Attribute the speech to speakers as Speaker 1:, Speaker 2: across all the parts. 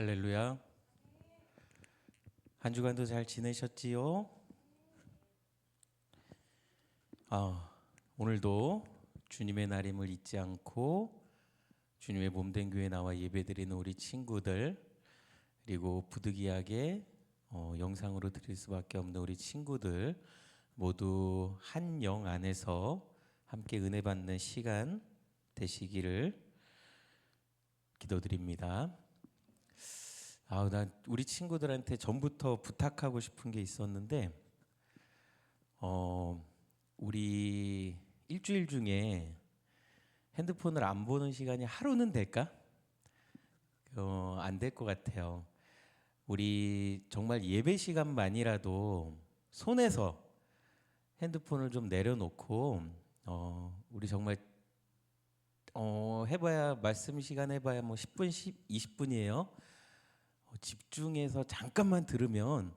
Speaker 1: 할렐루야. 한 주간도 잘 지내셨지요? 아, 오늘도 주님의 날임을 잊지 않고 주님의 몸된 교회 나와 예배드리는 우리 친구들 그리고 부득이하게 어, 영상으로 드릴 수밖에 없는 우리 친구들 모두 한 영 안에서 함께 은혜 받는 시간 되시기를 기도드립니다. 아우 나 우리 친구들한테 전부터 부탁하고 싶은 게 있었는데 어 우리 일주일 중에 핸드폰을 안 보는 시간이 하루는 될까? 어 안 될 것 같아요. 우리 정말 예배 시간만이라도 손에서 핸드폰을 좀 내려놓고 어 우리 정말 어 해봐야 말씀 시간 해봐야 뭐 10분 10, 20분이에요. 어, 집중해서 잠깐만 들으면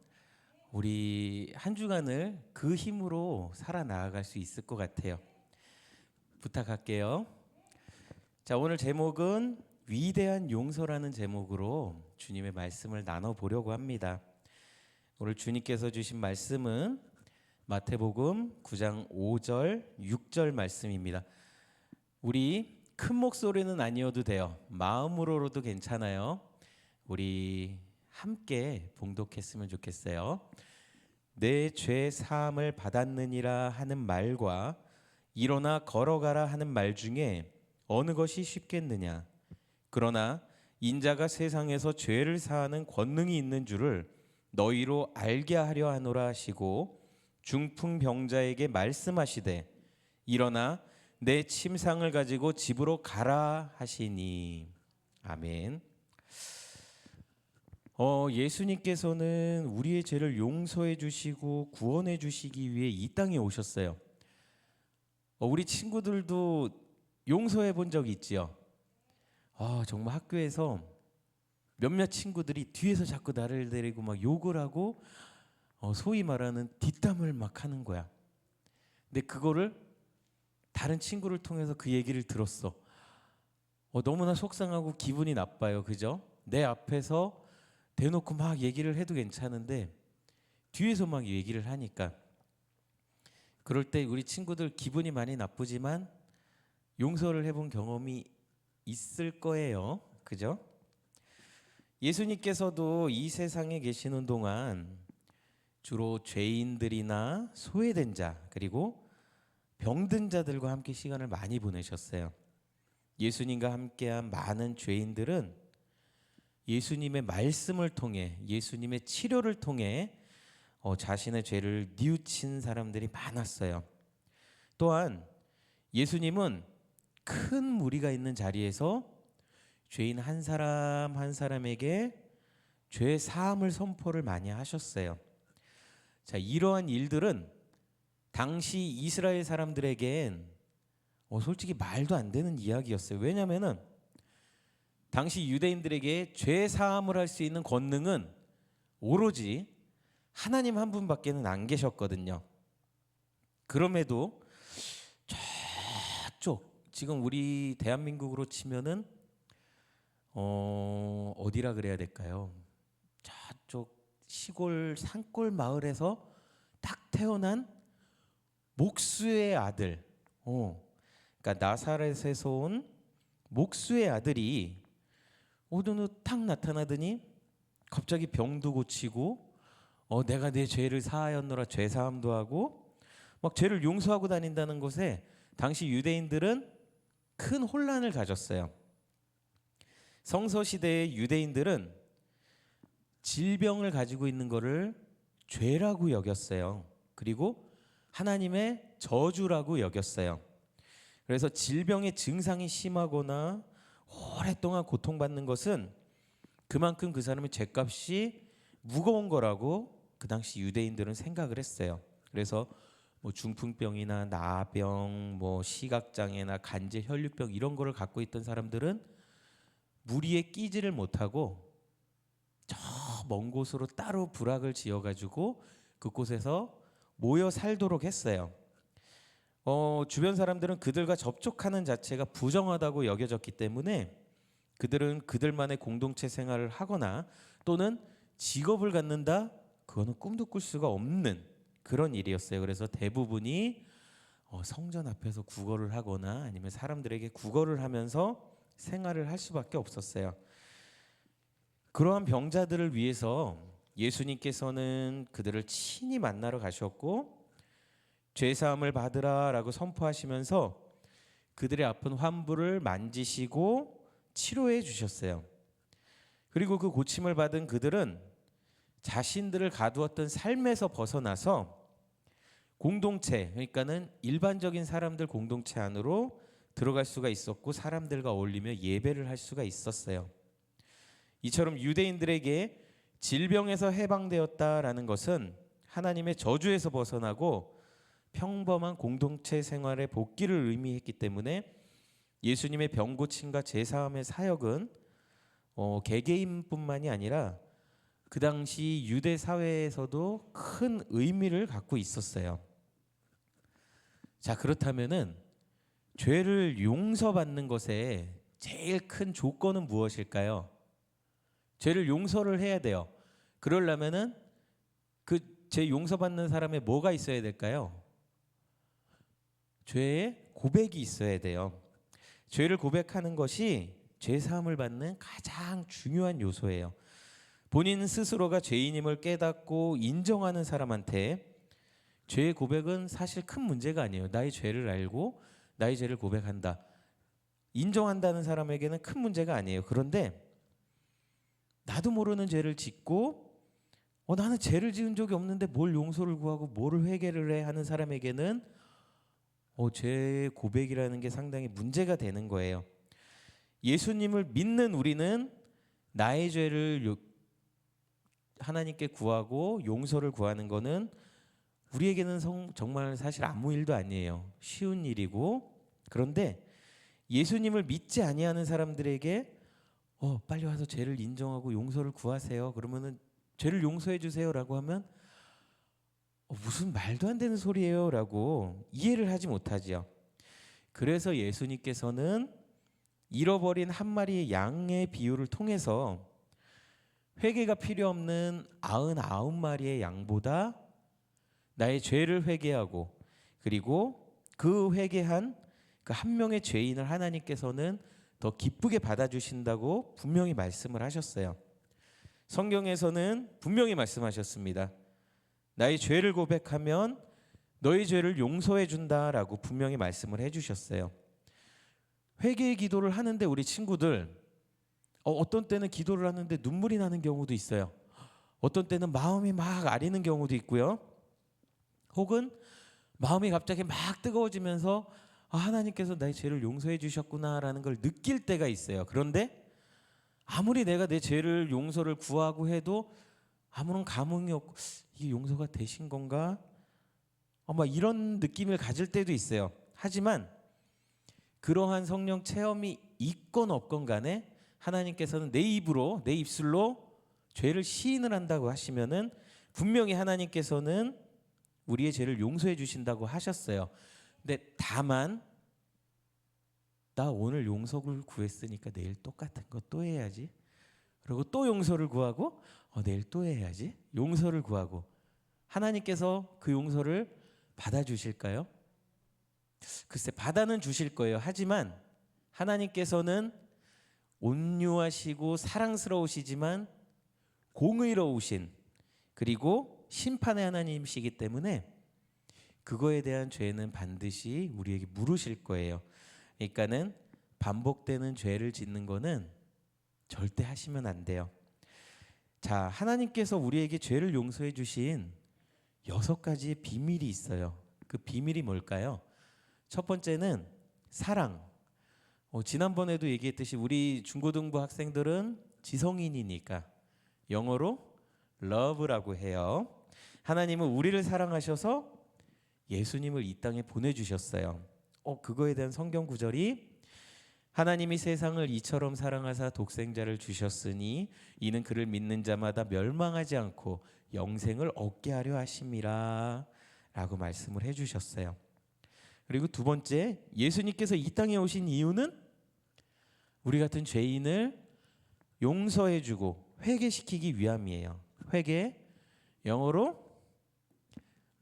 Speaker 1: 우리 한 주간을 그 힘으로 살아 나아갈 수 있을 것 같아요. 부탁할게요. 자, 오늘 제목은 위대한 용서라는 제목으로 주님의 말씀을 나눠 보려고 합니다. 오늘 주님께서 주신 말씀은 마태복음 9장 5절, 6절 말씀입니다. 우리 큰 목소리는 아니어도 돼요. 마음으로도 괜찮아요. 우리 함께 봉독했으면 좋겠어요. 내 죄 사함을 받았느니라 하는 말과 일어나 걸어가라 하는 말 중에 어느 것이 쉽겠느냐? 그러나 인자가 세상에서 죄를 사하는 권능이 있는 줄을 너희로 알게 하려 하노라 하시고 중풍병자에게 말씀하시되 일어나 내 침상을 가지고 집으로 가라 하시니 아멘. 어, 예수님께서는 우리의 죄를 용서해 주시고 구원해 주시기 위해 이 땅에 오셨어요. 어, 우리 친구들도 용서해 본 적이 있지요. 아, 정말 학교에서 몇몇 친구들이 뒤에서 자꾸 나를 데리고 막 욕을 하고 어, 소위 말하는 뒷담을 막 하는 거야. 근데 그거를 다른 친구를 통해서 그 얘기를 들었어. 어, 너무나 속상하고 기분이 나빠요. 그죠? 내 앞에서 대놓고 막 얘기를 해도 괜찮은데 뒤에서 막 얘기를 하니까 그럴 때 우리 친구들 기분이 많이 나쁘지만 용서를 해본 경험이 있을 거예요. 그죠? 예수님께서도 이 세상에 계시는 동안 주로 죄인들이나 소외된 자 그리고 병든 자들과 함께 시간을 많이 보내셨어요. 예수님과 함께한 많은 죄인들은 예수님의 말씀을 통해 예수님의 치료를 통해 어, 자신의 죄를 뉘우친 사람들이 많았어요. 또한 예수님은 큰 무리가 있는 자리에서 죄인 한 사람 한 사람에게 죄 사함을 선포를 많이 하셨어요. 자, 이러한 일들은 당시 이스라엘 사람들에겐 어, 솔직히 말도 안 되는 이야기였어요. 왜냐하면은 당시 유대인들에게 죄 사함을 할 수 있는 권능은 오로지 하나님 한 분밖에는 안 계셨거든요. 그럼에도 저쪽 지금 우리 대한민국으로 치면은 어 어디라 그래야 될까요? 저쪽 시골 산골 마을에서 딱 태어난 목수의 아들. 어. 그러니까 나사렛에서 온 목수의 아들이 어느 탁 나타나더니 갑자기 병도 고치고 어 내가 내 죄를 사하였노라 죄 사함도 하고 막 죄를 용서하고 다닌다는 것에 당시 유대인들은 큰 혼란을 가졌어요. 성서 시대의 유대인들은 질병을 가지고 있는 것을 죄라고 여겼어요. 그리고 하나님의 저주라고 여겼어요. 그래서 질병의 증상이 심하거나 오랫동안 고통받는 것은 그만큼 그 사람의 죄값이 무거운 거라고 그 당시 유대인들은 생각을 했어요. 그래서 뭐 중풍병이나 나병, 뭐 시각장애나 간제 혈류병 이런 거를 갖고 있던 사람들은 무리에 끼지를 못하고 저 먼 곳으로 따로 부락을 지어가지고 그곳에서 모여 살도록 했어요. 어, 주변 사람들은 그들과 접촉하는 자체가 부정하다고 여겨졌기 때문에 그들은 그들만의 공동체 생활을 하거나 또는 직업을 갖는다. 그거는 꿈도 꿀 수가 없는 그런 일이었어요. 그래서 대부분이 어, 성전 앞에서 구걸을 하거나 아니면 사람들에게 구걸을 하면서 생활을 할 수밖에 없었어요. 그러한 병자들을 위해서 예수님께서는 그들을 친히 만나러 가셨고 죄 사함을 받으라라고 선포하시면서 그들의 아픈 환부를 만지시고 치료해 주셨어요. 그리고 그 고침을 받은 그들은 자신들을 가두었던 삶에서 벗어나서 공동체 그러니까는 일반적인 사람들 공동체 안으로 들어갈 수가 있었고 사람들과 어울리며 예배를 할 수가 있었어요. 이처럼 유대인들에게 질병에서 해방되었다라는 것은 하나님의 저주에서 벗어나고 평범한 공동체 생활의 복귀를 의미했기 때문에 예수님의 병 고침과 제사함의 사역은 어, 개개인뿐만이 아니라 그 당시 유대 사회에서도 큰 의미를 갖고 있었어요. 자 그렇다면은 죄를 용서받는 것에 제일 큰 조건은 무엇일까요? 죄를 용서를 해야 돼요. 그러려면은 그죄 용서받는 사람의 뭐가 있어야 될까요? 죄의 고백이 있어야 돼요. 죄를 고백하는 것이 죄 사함을 받는 가장 중요한 요소예요. 본인 스스로가 죄인임을 깨닫고 인정하는 사람한테 죄의 고백은 사실 큰 문제가 아니에요. 나의 죄를 알고 나의 죄를 고백한다. 인정한다는 사람에게는 큰 문제가 아니에요. 그런데 나도 모르는 죄를 짓고 어, 나는 죄를 지은 적이 없는데 뭘 용서를 구하고 뭐를 회개를 해 하는 사람에게는 어, 죄의 고백이라는 게 상당히 문제가 되는 거예요. 예수님을 믿는 우리는 나의 죄를 요- 하나님께 구하고 용서를 구하는 거는 우리에게는 성- 정말 사실 아무 일도 아니에요. 쉬운 일이고 그런데 예수님을 믿지 아니하는 사람들에게 어 빨리 와서 죄를 인정하고 용서를 구하세요. 그러면은 죄를 용서해 주세요라고 하면 어, 무슨 말도 안 되는 소리예요 라고 이해를 하지 못하지요. 그래서 예수님께서는 잃어버린 한 마리의 양의 비유를 통해서 회개가 필요 없는 아흔아홉 마리의 양보다 나의 죄를 회개하고 그리고 그 회개한 그 한 명의 죄인을 하나님께서는 더 기쁘게 받아주신다고 분명히 말씀을 하셨어요. 성경에서는 분명히 말씀하셨습니다. 나의 죄를 고백하면 너의 죄를 용서해 준다라고 분명히 말씀을 해 주셨어요. 회개의 기도를 하는데 우리 친구들 어, 어떤 때는 기도를 하는데 눈물이 나는 경우도 있어요. 어떤 때는 마음이 막 아리는 경우도 있고요. 혹은 마음이 갑자기 막 뜨거워지면서 아, 하나님께서 나의 죄를 용서해 주셨구나라는 걸 느낄 때가 있어요. 그런데 아무리 내가 내 죄를 용서를 구하고 해도 아무런 감흥이 없고 이게 용서가 되신 건가? 아마 이런 느낌을 가질 때도 있어요. 하지만 그러한 성령 체험이 있건 없건 간에 하나님께서는 내 입으로 내 입술로 죄를 시인을 한다고 하시면은 분명히 하나님께서는 우리의 죄를 용서해 주신다고 하셨어요. 근데 다만 나 오늘 용서를 구했으니까 내일 똑같은 거 또 해야지. 그리고 또 용서를 구하고 어, 내일 또 해야지. 용서를 구하고 하나님께서 그 용서를 받아 주실까요? 글쎄 받아는 주실 거예요. 하지만 하나님께서는 온유하시고 사랑스러우시지만 공의로우신 그리고 심판의 하나님이시기 때문에 그거에 대한 죄는 반드시 우리에게 물으실 거예요. 그러니까는 반복되는 죄를 짓는 거는 절대 하시면 안 돼요. 자, 하나님께서 우리에게 죄를 용서해 주신 여섯 가지의 비밀이 있어요. 그 비밀이 뭘까요? 첫 번째는 사랑. 어, 지난번에도 얘기했듯이 우리 중고등부 학생들은 지성인이니까 영어로 love라고 해요. 하나님은 우리를 사랑하셔서 예수님을 이 땅에 보내주셨어요. 어, 그거에 대한 성경 구절이 하나님이 세상을 이처럼 사랑하사 독생자를 주셨으니 이는 그를 믿는 자마다 멸망하지 않고 영생을 얻게 하려 하심이라 라고 말씀을 해 주셨어요. 그리고 두 번째 예수님께서 이 땅에 오신 이유는 우리 같은 죄인을 용서해 주고 회개시키기 위함이에요. 회개 영어로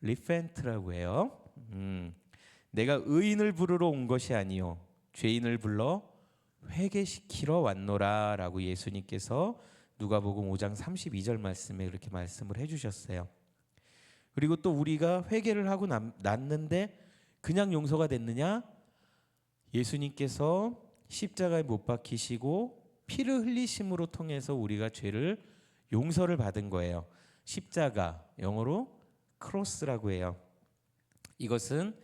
Speaker 1: repent라고 해요. 음, 내가 의인을 부르러 온 것이 아니요 죄인을 불러 회개시키러 왔노라라고 예수님께서 누가복음 5장 32절 말씀에 그렇게 말씀을 해 주셨어요. 그리고 또 우리가 회개를 하고 남- 났는데 그냥 용서가 됐느냐? 예수님께서 십자가에 못 박히시고 피를 흘리심으로 통해서 우리가 죄를 용서를 받은 거예요. 십자가 영어로 크로스라고 해요. 이것은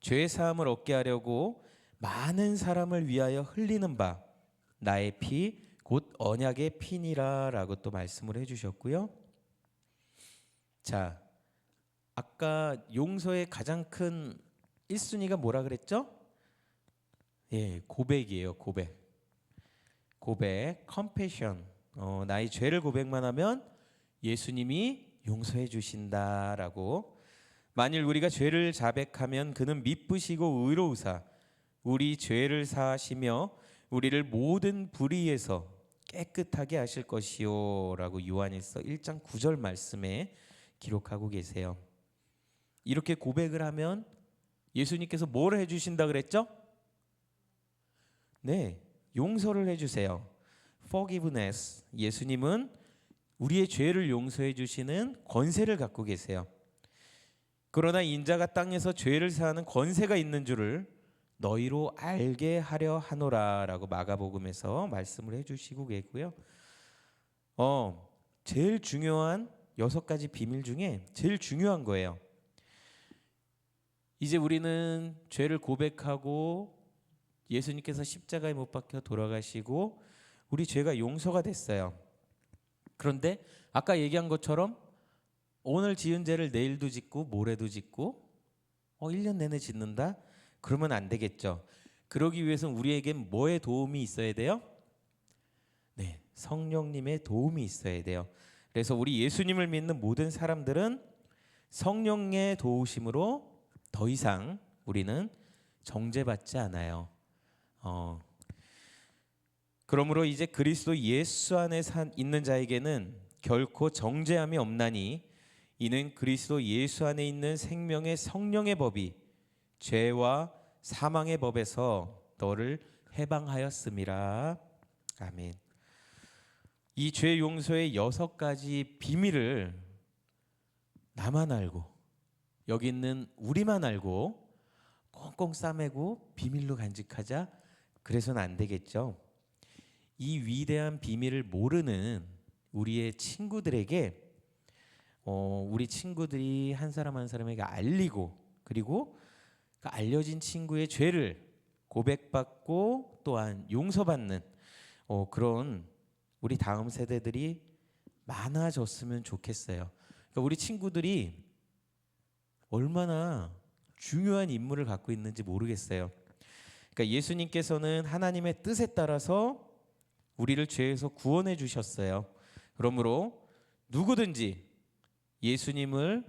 Speaker 1: 죄 사함을 얻게 하려고 많은 사람을 위하여 흘리는 바 나의 피 곧 언약의 피니라라고 또 말씀을 해 주셨고요. 자, 아까 용서의 가장 큰 1순위가 뭐라 그랬죠? 예, 고백이에요. 고백. 고백, 컴패션. 어, 나의 죄를 고백만 하면 예수님이 용서해 주신다라고. 만일 우리가 죄를 자백하면 그는 미쁘시고 의로우사 우리 죄를 사하시며 우리를 모든 불의에서 깨끗하게 하실 것이요라고 요한일서 1장 9절 말씀에 기록하고 계세요. 이렇게 고백을 하면 예수님께서 뭘 해 주신다 그랬죠? 네, 용서를 해 주세요. Forgiveness. 예수님은 우리의 죄를 용서해 주시는 권세를 갖고 계세요. 그러나 인자가 땅에서 죄를 사하는 권세가 있는 줄을 너희로 알게 하려 하노라라고 마가복음에서 말씀을 해주시고 계고요. 어, 제일 중요한 여섯 가지 비밀 중에 제일 중요한 거예요. 이제 우리는 죄를 고백하고 예수님께서 십자가에 못 박혀 돌아가시고 우리 죄가 용서가 됐어요. 그런데 아까 얘기한 것처럼 오늘 지은 죄를 내일도 짓고 모레도 짓고 어 1년 내내 짓는다? 그러면 안 되겠죠. 그러기 위해서는 우리에겐 뭐의 도움이 있어야 돼요? 네, 성령님의 도움이 있어야 돼요. 그래서 우리 예수님을 믿는 모든 사람들은 성령의 도우심으로 더 이상 우리는 정죄받지 않아요. 어. 그러므로 이제 그리스도 예수 안에 산 있는 자에게는 결코 정죄함이 없나니 이는 그리스도 예수 안에 있는 생명의 성령의 법이 죄와 사망의 법에서 너를 해방하였음이라. 아멘. 이 죄 용서의 여섯 가지 비밀을 나만 알고 여기 있는 우리만 알고 꽁꽁 싸매고 비밀로 간직하자 그래서는 안 되겠죠. 이 위대한 비밀을 모르는 우리의 친구들에게 어, 우리 친구들이 한 사람 한 사람에게 알리고 그리고 그 알려진 친구의 죄를 고백받고 또한 용서받는 어, 그런 우리 다음 세대들이 많아졌으면 좋겠어요. 그러니까 우리 친구들이 얼마나 중요한 인물을 갖고 있는지 모르겠어요. 그러니까 예수님께서는 하나님의 뜻에 따라서 우리를 죄에서 구원해 주셨어요. 그러므로 누구든지 예수님을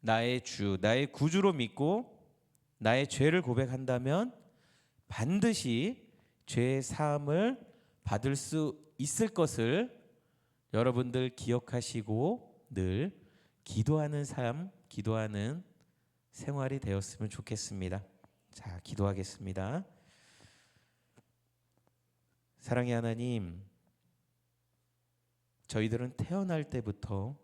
Speaker 1: 나의 주, 나의 구주로 믿고 나의 죄를 고백한다면 반드시 죄의 사함을 받을 수 있을 것을 여러분들 기억하시고 늘 기도하는 삶, 기도하는 생활이 되었으면 좋겠습니다. 자, 기도하겠습니다. 사랑의 하나님, 저희들은 태어날 때부터